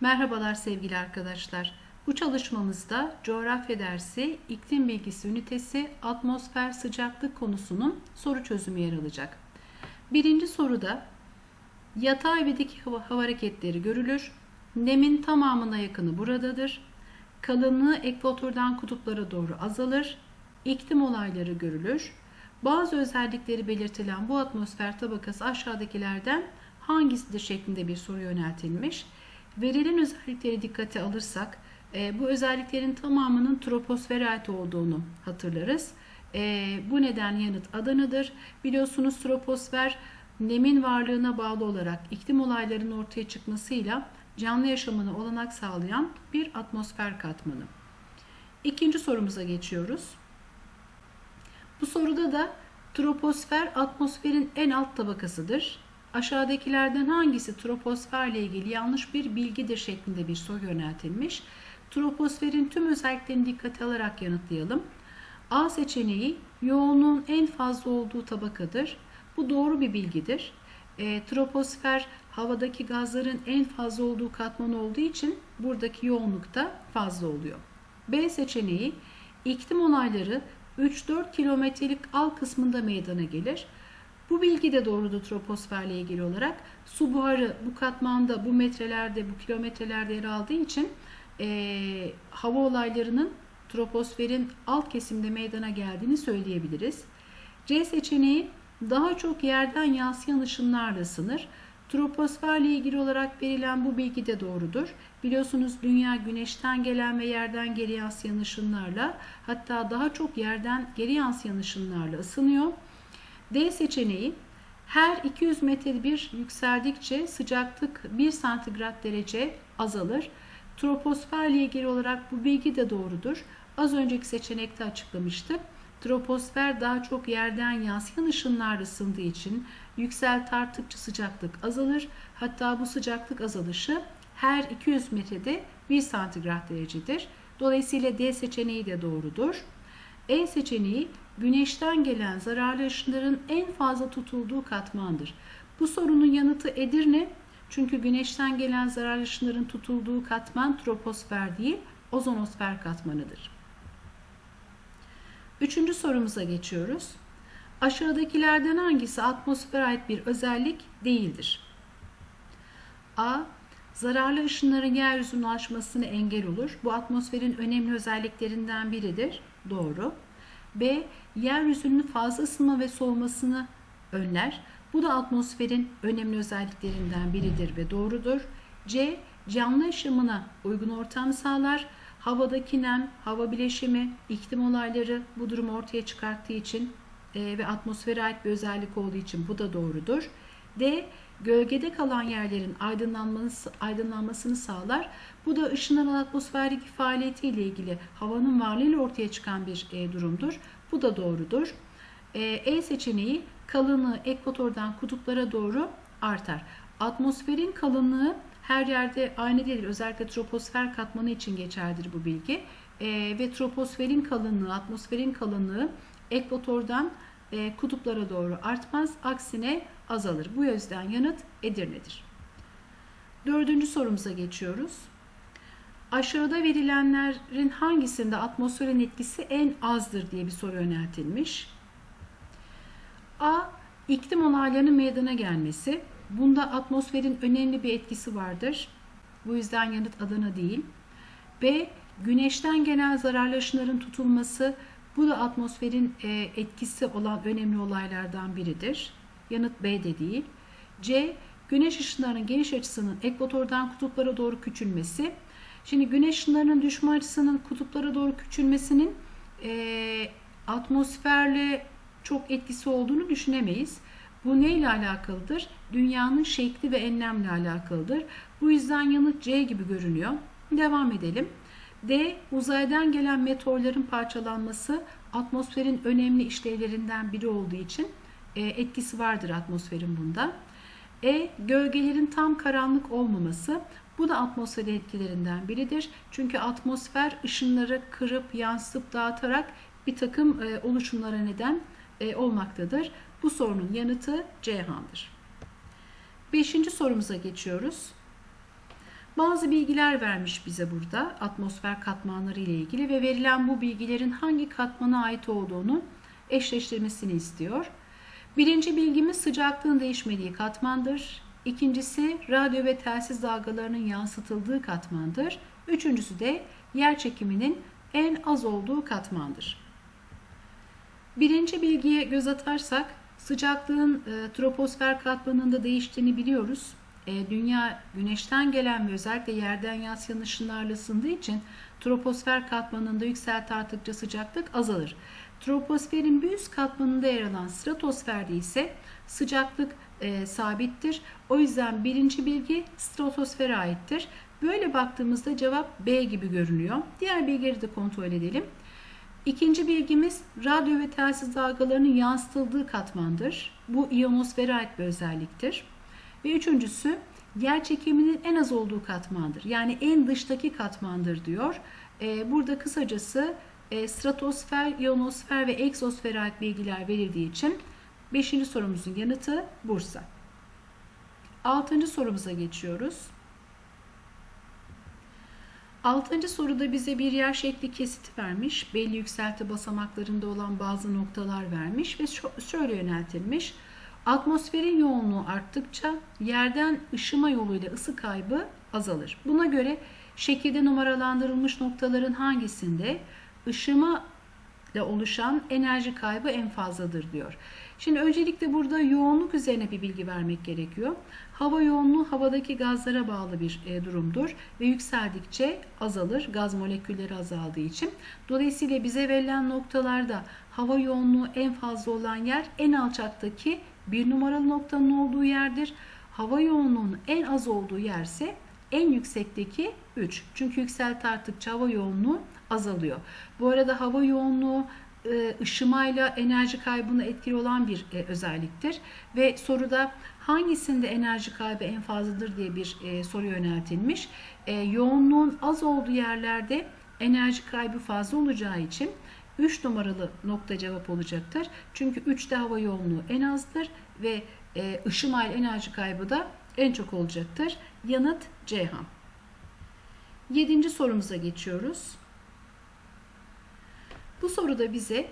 Merhabalar sevgili arkadaşlar. Bu çalışmamızda coğrafya dersi iklim bilgisi ünitesi atmosfer sıcaklık konusunun soru çözümü yer alacak. Birinci soruda yatay ve dik hava, hareketleri görülür. Nemin tamamına yakını buradadır. Kalınlığı ekvatordan kutuplara doğru azalır. İklim olayları görülür. Bazı özellikleri belirtilen bu atmosfer tabakası aşağıdakilerden hangisidir şeklinde bir soru yöneltilmiş. Verilen özellikleri dikkate alırsak e, bu özelliklerin tamamının troposfere ait olduğunu hatırlarız. E, bu neden yanıt Adana'dır. Biliyorsunuz troposfer nemin varlığına bağlı olarak iklim olaylarının ortaya çıkmasıyla canlı yaşamına olanak sağlayan bir atmosfer katmanı. İkinci sorumuza geçiyoruz. Bu soruda da troposfer atmosferin en alt tabakasıdır. Aşağıdakilerden hangisi troposferle ilgili yanlış bir bilgidir şeklinde bir soru yöneltilmiş. Troposferin tüm özelliklerini dikkate alarak yanıtlayalım. A seçeneği yoğunluğun en fazla olduğu tabakadır. Bu doğru bir bilgidir. E, troposfer havadaki gazların en fazla olduğu katman olduğu için buradaki yoğunluk da fazla oluyor. B seçeneği iklim olayları 3-4 kilometrelik alt kısmında meydana gelir. Bu bilgi de doğrudur troposferle ilgili olarak. Su buharı bu katmanda, bu metrelerde, bu kilometrelerde yer aldığı için e, hava olaylarının troposferin alt kesimde meydana geldiğini söyleyebiliriz. C seçeneği daha çok yerden yansıyan ışınlarla sınır. Troposferle ilgili olarak verilen bu bilgi de doğrudur. Biliyorsunuz dünya güneşten gelen ve yerden geri yansıyan ışınlarla hatta daha çok yerden geri yansıyan ışınlarla ısınıyor. D seçeneği her 200 metre bir yükseldikçe sıcaklık 1 santigrat derece azalır. Troposferle ilgili olarak bu bilgi de doğrudur. Az önceki seçenekte açıklamıştık. Troposfer daha çok yerden yansıyan ışınlarla ısındığı için yükselt arttıkça sıcaklık azalır. Hatta bu sıcaklık azalışı her 200 metrede 1 santigrat derecedir. Dolayısıyla D seçeneği de doğrudur. E seçeneği güneşten gelen zararlı ışınların en fazla tutulduğu katmandır. Bu sorunun yanıtı Edirne. Çünkü güneşten gelen zararlı ışınların tutulduğu katman troposfer değil, ozonosfer katmanıdır. Üçüncü sorumuza geçiyoruz. Aşağıdakilerden hangisi atmosfere ait bir özellik değildir? A. Zararlı ışınların yeryüzüne ulaşmasını engel olur. Bu atmosferin önemli özelliklerinden biridir. Doğru. B. Yeryüzünün fazla ısınma ve soğumasını önler. Bu da atmosferin önemli özelliklerinden biridir ve doğrudur. C. Canlı yaşamına uygun ortam sağlar. Havadaki nem, hava bileşimi, iklim olayları bu durumu ortaya çıkarttığı için e, ve atmosfere ait bir özellik olduğu için bu da doğrudur. D. Gölgede kalan yerlerin aydınlanması, aydınlanmasını sağlar. Bu da ışınlanan atmosferdeki faaliyetiyle ilgili havanın varlığıyla ortaya çıkan bir e, durumdur. Bu da doğrudur. E, e seçeneği kalınlığı ekvatordan kutuplara doğru artar. Atmosferin kalınlığı her yerde aynı değil. Özellikle troposfer katmanı için geçerlidir bu bilgi. E, ve troposferin kalınlığı, atmosferin kalınlığı ekvatordan e, kutuplara doğru artmaz. Aksine azalır. Bu yüzden yanıt Edirne'dir. Dördüncü sorumuza geçiyoruz. Aşağıda verilenlerin hangisinde atmosferin etkisi en azdır diye bir soru yöneltilmiş. A. İklim olaylarının meydana gelmesi. Bunda atmosferin önemli bir etkisi vardır. Bu yüzden yanıt Adana değil. B. Güneşten gelen zararlı ışınların tutulması. Bu da atmosferin e, etkisi olan önemli olaylardan biridir. Yanıt B de değil. C. Güneş ışınlarının geliş açısının ekvatordan kutuplara doğru küçülmesi. Şimdi güneş ışınlarının düşme açısının kutuplara doğru küçülmesinin e, atmosferle çok etkisi olduğunu düşünemeyiz. Bu neyle alakalıdır? Dünyanın şekli ve enlemle alakalıdır. Bu yüzden yanıt C gibi görünüyor. Devam edelim. D. Uzaydan gelen meteorların parçalanması atmosferin önemli işlevlerinden biri olduğu için etkisi vardır atmosferin bunda. E. Gölgelerin tam karanlık olmaması. Bu da atmosferin etkilerinden biridir. Çünkü atmosfer ışınları kırıp yansıtıp dağıtarak bir takım e, oluşumlara neden e, olmaktadır. Bu sorunun yanıtı Ceyhan'dır. Beşinci sorumuza geçiyoruz. Bazı bilgiler vermiş bize burada atmosfer katmanları ile ilgili ve verilen bu bilgilerin hangi katmana ait olduğunu eşleştirmesini istiyor. Birinci bilgimiz sıcaklığın değişmediği katmandır. İkincisi radyo ve telsiz dalgalarının yansıtıldığı katmandır. Üçüncüsü de yer çekiminin en az olduğu katmandır. Birinci bilgiye göz atarsak sıcaklığın e, troposfer katmanında değiştiğini biliyoruz. E, dünya güneşten gelen ve özellikle yerden yansıyan ışınlarla ısındığı için troposfer katmanında yükselti arttıkça sıcaklık azalır. Troposferin bir üst katmanında yer alan stratosferde ise sıcaklık e, sabittir. O yüzden birinci bilgi stratosfere aittir. Böyle baktığımızda cevap B gibi görünüyor. Diğer bilgileri de kontrol edelim. İkinci bilgimiz radyo ve telsiz dalgalarının yansıtıldığı katmandır. Bu ionosfere ait bir özelliktir. Ve üçüncüsü yer çekiminin en az olduğu katmandır. Yani en dıştaki katmandır diyor. Ee, burada kısacası e, stratosfer, ionosfer ve egzosfere ait bilgiler verildiği için 5. sorumuzun yanıtı Bursa. 6. sorumuza geçiyoruz. Altıncı soruda bize bir yer şekli kesit vermiş. Belli yükselti basamaklarında olan bazı noktalar vermiş ve şöyle yöneltilmiş. Atmosferin yoğunluğu arttıkça yerden ışıma yoluyla ısı kaybı azalır. Buna göre şekilde numaralandırılmış noktaların hangisinde ışıma ile oluşan enerji kaybı en fazladır diyor. Şimdi öncelikle burada yoğunluk üzerine bir bilgi vermek gerekiyor. Hava yoğunluğu havadaki gazlara bağlı bir e, durumdur ve yükseldikçe azalır gaz molekülleri azaldığı için. Dolayısıyla bize verilen noktalarda hava yoğunluğu en fazla olan yer en alçaktaki bir numaralı noktanın olduğu yerdir. Hava yoğunluğunun en az olduğu yerse en yüksekteki 3. Çünkü yükselti arttıkça hava yoğunluğu azalıyor. Bu arada hava yoğunluğu e, ışımayla enerji kaybına etkili olan bir e, özelliktir. Ve soruda hangisinde enerji kaybı en fazladır diye bir e, soru yöneltilmiş. Yoğunluğun az olduğu yerlerde enerji kaybı fazla olacağı için 3 numaralı nokta cevap olacaktır. Çünkü 3'te hava yoğunluğu en azdır ve ışımayla enerji kaybı da en çok olacaktır. Yanıt Ceyhan. Yedinci sorumuza geçiyoruz. Bu soruda bize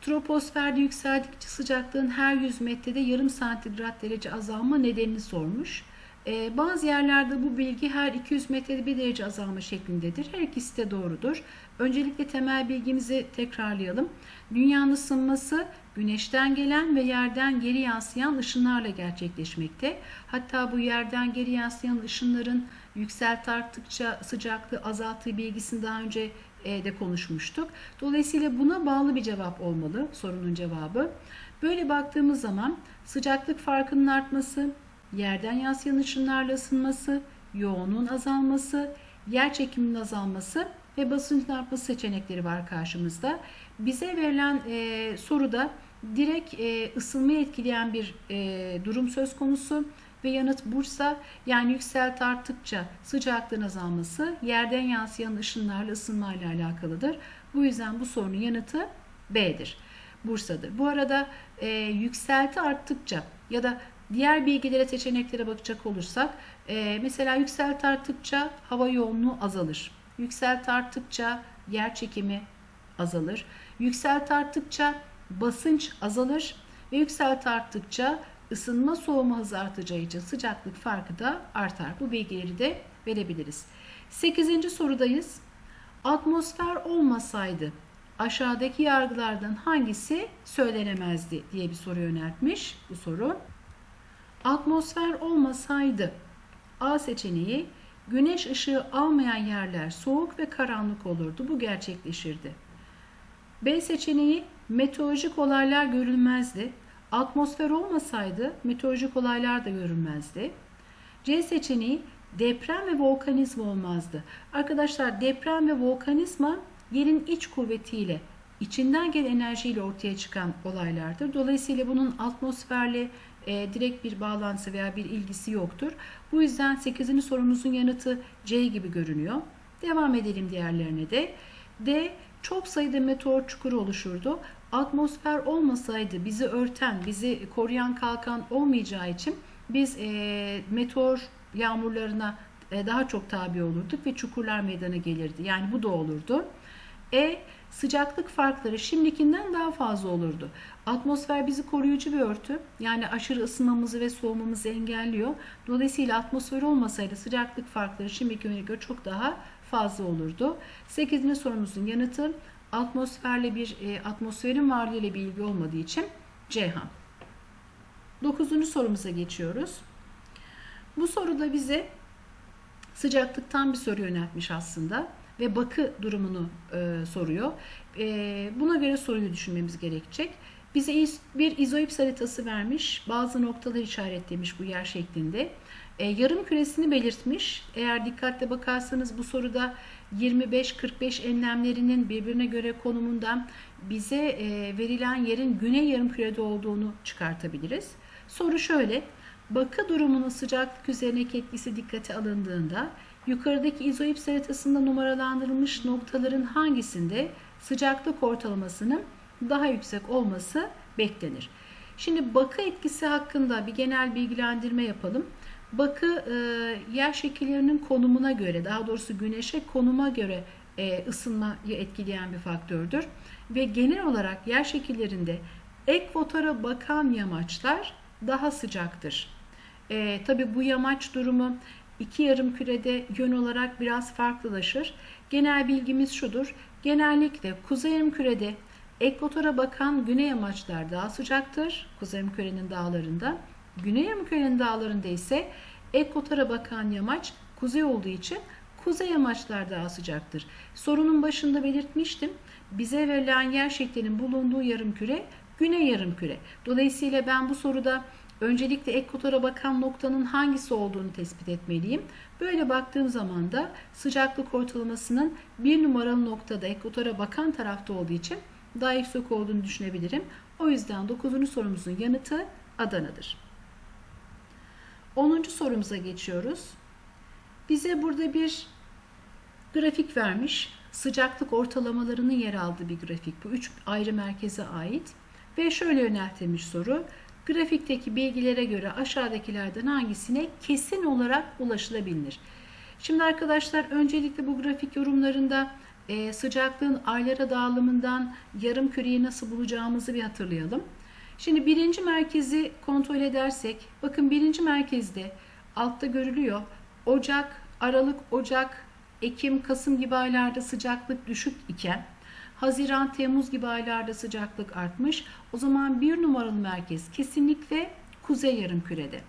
troposferde yükseldikçe sıcaklığın her 100 metrede yarım santigrat derece azalma nedenini sormuş. Ee, bazı yerlerde bu bilgi her 200 metrede bir derece azalma şeklindedir. Her ikisi de doğrudur. Öncelikle temel bilgimizi tekrarlayalım. Dünyanın ısınması güneşten gelen ve yerden geri yansıyan ışınlarla gerçekleşmekte. Hatta bu yerden geri yansıyan ışınların yükselti arttıkça sıcaklığı azalttığı bilgisini daha önce e, de konuşmuştuk. Dolayısıyla buna bağlı bir cevap olmalı sorunun cevabı. Böyle baktığımız zaman sıcaklık farkının artması, yerden yansıyan ışınlarla ısınması, yoğunluğun azalması, yer çekiminin azalması ve basıncın artması seçenekleri var karşımızda. Bize verilen e, soruda direkt e, ısınmayı etkileyen bir e, durum söz konusu ve yanıt Bursa yani yükselti arttıkça sıcaklığın azalması yerden yansıyan ışınlarla ısınmayla alakalıdır. Bu yüzden bu sorunun yanıtı B'dir. Bursa'dır. Bu arada e, yükselti arttıkça ya da diğer bilgilere seçeneklere bakacak olursak e, mesela yükselti arttıkça hava yoğunluğu azalır. Yükselti arttıkça yer çekimi azalır. Yükselti arttıkça basınç azalır ve yükselti arttıkça ısınma soğuma hızı artacağı için sıcaklık farkı da artar. Bu bilgileri de verebiliriz. 8. sorudayız. Atmosfer olmasaydı aşağıdaki yargılardan hangisi söylenemezdi diye bir soru yöneltmiş bu soru. Atmosfer olmasaydı A seçeneği güneş ışığı almayan yerler soğuk ve karanlık olurdu. Bu gerçekleşirdi. B seçeneği meteorolojik olaylar görülmezdi. Atmosfer olmasaydı meteorolojik olaylar da görülmezdi. C seçeneği deprem ve volkanizma olmazdı. Arkadaşlar deprem ve volkanizma yerin iç kuvvetiyle, içinden gelen enerjiyle ortaya çıkan olaylardır. Dolayısıyla bunun atmosferle e, direkt bir bağlantısı veya bir ilgisi yoktur. Bu yüzden 8. sorumuzun yanıtı C gibi görünüyor. Devam edelim diğerlerine de. D çok sayıda meteor çukuru oluşurdu atmosfer olmasaydı bizi örten, bizi koruyan kalkan olmayacağı için biz e, meteor yağmurlarına e, daha çok tabi olurduk ve çukurlar meydana gelirdi. Yani bu da olurdu. E sıcaklık farkları şimdikinden daha fazla olurdu. Atmosfer bizi koruyucu bir örtü. Yani aşırı ısınmamızı ve soğumamızı engelliyor. Dolayısıyla atmosfer olmasaydı sıcaklık farkları şimdiki göre çok daha fazla olurdu. 8. sorumuzun yanıtı atmosferle bir e, atmosferin varlığıyla bir ilgi olmadığı için Ceyhan. 9. sorumuza geçiyoruz. Bu soruda bize sıcaklıktan bir soru yöneltmiş aslında ve bakı durumunu e, soruyor. E, buna göre soruyu düşünmemiz gerekecek. Bize iz, bir izoips haritası vermiş. Bazı noktalar işaretlemiş bu yer şeklinde. E, yarım küresini belirtmiş. Eğer dikkatle bakarsanız bu soruda 25-45 enlemlerinin birbirine göre konumundan bize e, verilen yerin güney yarım kürede olduğunu çıkartabiliriz. Soru şöyle. Bakı durumunun sıcaklık üzerindeki etkisi dikkate alındığında yukarıdaki izoips haritasında numaralandırılmış noktaların hangisinde sıcaklık ortalamasının daha yüksek olması beklenir. Şimdi bakı etkisi hakkında bir genel bilgilendirme yapalım. Bakı e, yer şekillerinin konumuna göre, daha doğrusu güneşe konuma göre e, ısınmayı etkileyen bir faktördür. Ve genel olarak yer şekillerinde ekvatora bakan yamaçlar daha sıcaktır. E, Tabi bu yamaç durumu iki yarım kürede yön olarak biraz farklılaşır. Genel bilgimiz şudur. Genellikle kuzey yarım kürede ekvatora bakan güney yamaçlar daha sıcaktır. Kuzey yarım kürenin dağlarında. Güney yarım kürenin dağlarında ise ekvatora bakan yamaç kuzey olduğu için kuzey yamaçlar daha sıcaktır. Sorunun başında belirtmiştim. Bize verilen yer şeklinin bulunduğu yarım küre güney yarım küre. Dolayısıyla ben bu soruda öncelikle ekvatora bakan noktanın hangisi olduğunu tespit etmeliyim. Böyle baktığım zaman da sıcaklık ortalamasının bir numaralı noktada ekvatora bakan tarafta olduğu için daha yüksek olduğunu düşünebilirim. O yüzden 9. sorumuzun yanıtı Adana'dır. 10. sorumuza geçiyoruz. Bize burada bir grafik vermiş. Sıcaklık ortalamalarının yer aldığı bir grafik. Bu üç ayrı merkeze ait. Ve şöyle yöneltilmiş soru. Grafikteki bilgilere göre aşağıdakilerden hangisine kesin olarak ulaşılabilir? Şimdi arkadaşlar öncelikle bu grafik yorumlarında e, sıcaklığın aylara dağılımından yarım küreyi nasıl bulacağımızı bir hatırlayalım. Şimdi birinci merkezi kontrol edersek, bakın birinci merkezde altta görülüyor. Ocak, Aralık, Ocak, Ekim, Kasım gibi aylarda sıcaklık düşük iken Haziran, Temmuz gibi aylarda sıcaklık artmış. O zaman bir numaralı merkez kesinlikle kuzey yarım kürede.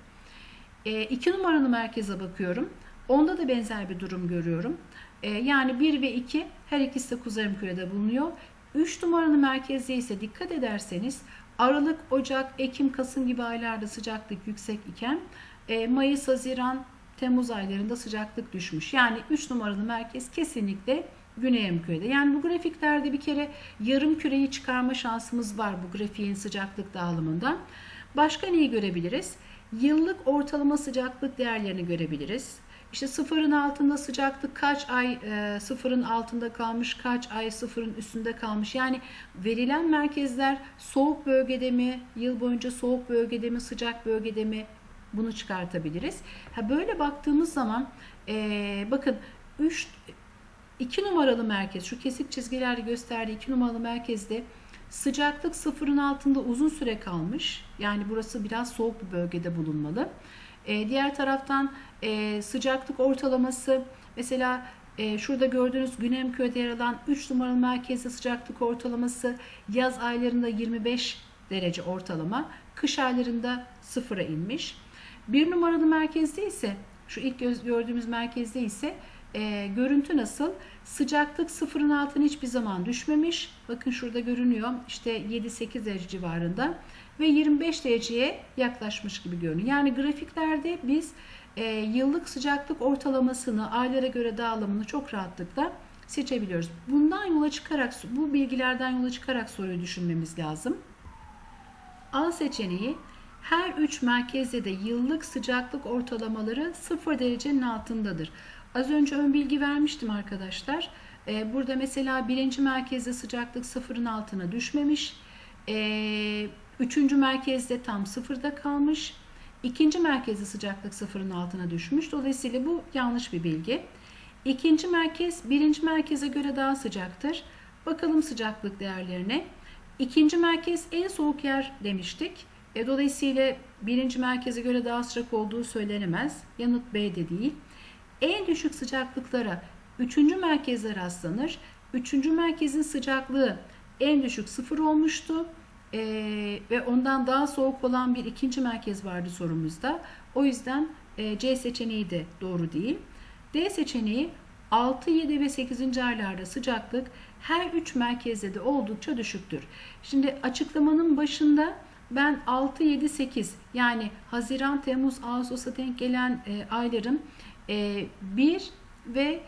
E, iki numaralı merkeze bakıyorum. Onda da benzer bir durum görüyorum. E, yani 1 ve 2 her ikisi de kuzey yarım kürede bulunuyor. 3 numaralı merkezde ise dikkat ederseniz Aralık, Ocak, Ekim, Kasım gibi aylarda sıcaklık yüksek iken e, Mayıs, Haziran, Temmuz aylarında sıcaklık düşmüş. Yani 3 numaralı merkez kesinlikle güney yarımkürede. Yani bu grafiklerde bir kere yarım küreyi çıkarma şansımız var bu grafiğin sıcaklık dağılımından. Başka neyi görebiliriz? Yıllık ortalama sıcaklık değerlerini görebiliriz. İşte sıfırın altında sıcaklık kaç ay e, sıfırın altında kalmış, kaç ay sıfırın üstünde kalmış. Yani verilen merkezler soğuk bölgede mi, yıl boyunca soğuk bölgede mi, sıcak bölgede mi bunu çıkartabiliriz. Ha böyle baktığımız zaman e, bakın 3 2 numaralı merkez şu kesik çizgilerle gösterdiği 2 numaralı merkezde sıcaklık sıfırın altında uzun süre kalmış. Yani burası biraz soğuk bir bölgede bulunmalı. E, diğer taraftan e, sıcaklık ortalaması mesela e, şurada gördüğünüz Güney Köy'de yer alan 3 numaralı merkezde sıcaklık ortalaması yaz aylarında 25 derece ortalama, kış aylarında sıfıra inmiş. Bir numaralı merkezde ise şu ilk gördüğümüz merkezde ise e, görüntü nasıl? Sıcaklık sıfırın altına hiçbir zaman düşmemiş. Bakın şurada görünüyor. İşte 7-8 derece civarında ve 25 dereceye yaklaşmış gibi görünüyor. Yani grafiklerde biz e, yıllık sıcaklık ortalamasını aylara göre dağılımını çok rahatlıkla seçebiliyoruz. Bundan yola çıkarak bu bilgilerden yola çıkarak soruyu düşünmemiz lazım. A seçeneği her üç merkezde de yıllık sıcaklık ortalamaları 0 derecenin altındadır. Az önce ön bilgi vermiştim arkadaşlar. Ee, burada mesela birinci merkezde sıcaklık sıfırın altına düşmemiş. Ee, üçüncü merkezde tam sıfırda kalmış. İkinci merkezde sıcaklık sıfırın altına düşmüş. Dolayısıyla bu yanlış bir bilgi. İkinci merkez birinci merkeze göre daha sıcaktır. Bakalım sıcaklık değerlerine. İkinci merkez en soğuk yer demiştik. E, dolayısıyla birinci merkeze göre daha sıcak olduğu söylenemez. Yanıt B de değil. En düşük sıcaklıklara üçüncü merkezde rastlanır. Üçüncü merkezin sıcaklığı en düşük sıfır olmuştu. E, ve ondan daha soğuk olan bir ikinci merkez vardı sorumuzda. O yüzden e, C seçeneği de doğru değil. D seçeneği 6, 7 ve 8. aylarda sıcaklık her üç merkezde de oldukça düşüktür. Şimdi açıklamanın başında ben 6, 7, 8 yani Haziran, Temmuz, Ağustos'a denk gelen e, ayların e, 1 ve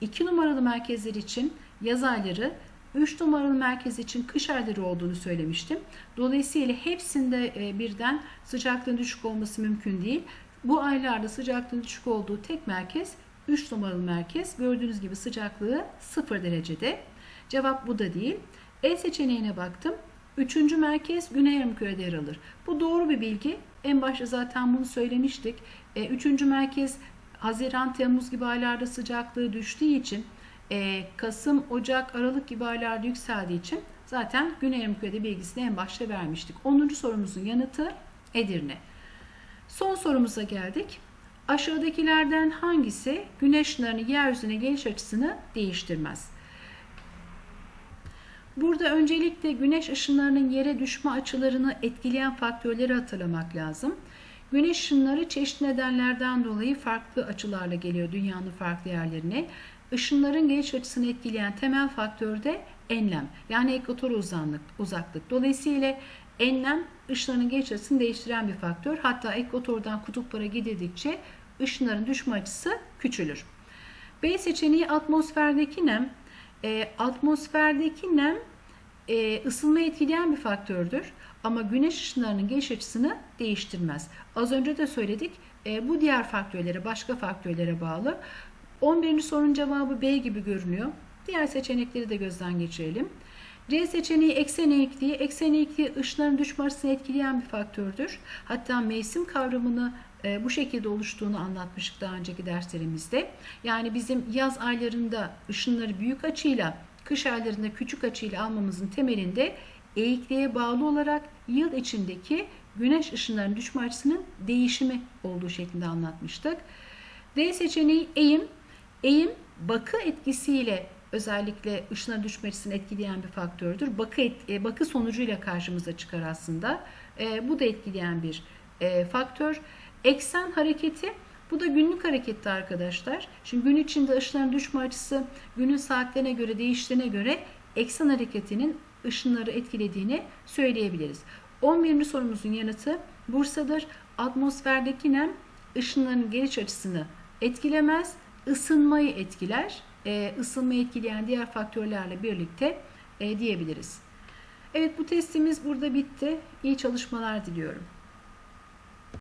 2 numaralı merkezler için yaz ayları 3 numaralı merkez için kış ayları olduğunu söylemiştim. Dolayısıyla hepsinde e, birden sıcaklığın düşük olması mümkün değil. Bu aylarda sıcaklığın düşük olduğu tek merkez 3 numaralı merkez. Gördüğünüz gibi sıcaklığı 0 derecede. Cevap bu da değil. E seçeneğine baktım. Üçüncü merkez Güney Yarımküre'de yer alır. Bu doğru bir bilgi. En başta zaten bunu söylemiştik. E, üçüncü merkez Haziran, Temmuz gibi aylarda sıcaklığı düştüğü için e, Kasım, Ocak, Aralık gibi aylarda yükseldiği için zaten Güney Yarımküre'de bilgisini en başta vermiştik. 10. sorumuzun yanıtı Edirne. Son sorumuza geldik. Aşağıdakilerden hangisi güneş ışınlarının yeryüzüne geliş açısını değiştirmez? Burada öncelikle güneş ışınlarının yere düşme açılarını etkileyen faktörleri hatırlamak lazım. Güneş ışınları çeşitli nedenlerden dolayı farklı açılarla geliyor dünyanın farklı yerlerine. Işınların geliş açısını etkileyen temel faktör de enlem yani ekvator uzanlık, uzaklık. Dolayısıyla enlem ışınların geliş açısını değiştiren bir faktör. Hatta ekvatordan kutuplara gidildikçe ışınların düşme açısı küçülür. B seçeneği atmosferdeki nem. E, atmosferdeki nem e, ısınma etkileyen bir faktördür. Ama güneş ışınlarının geliş açısını değiştirmez. Az önce de söyledik. E, bu diğer faktörlere, başka faktörlere bağlı. 11. sorunun cevabı B gibi görünüyor. Diğer seçenekleri de gözden geçirelim. C seçeneği eksen eğikliği. Eksen eğikliği ışınların düşme açısını etkileyen bir faktördür. Hatta mevsim kavramını e, bu şekilde oluştuğunu anlatmıştık daha önceki derslerimizde. Yani bizim yaz aylarında ışınları büyük açıyla, kış aylarında küçük açıyla almamızın temelinde eğikliğe bağlı olarak yıl içindeki güneş ışınlarının düşme açısının değişimi olduğu şeklinde anlatmıştık. D seçeneği eğim. Eğim bakı etkisiyle özellikle ışına düşme açısını etkileyen bir faktördür. Bakı, et, e, bakı sonucuyla karşımıza çıkar aslında. E, bu da etkileyen bir e, faktör. Eksen hareketi bu da günlük harekette arkadaşlar. Şimdi gün içinde ışınların düşme açısı günün saatlerine göre değiştiğine göre eksen hareketinin ışınları etkilediğini söyleyebiliriz. 11. sorumuzun yanıtı Bursa'dır. Atmosferdeki nem ışınların geliş açısını etkilemez, ısınmayı etkiler. Ee, ısınmayı etkileyen diğer faktörlerle birlikte e, diyebiliriz. Evet bu testimiz burada bitti. İyi çalışmalar diliyorum.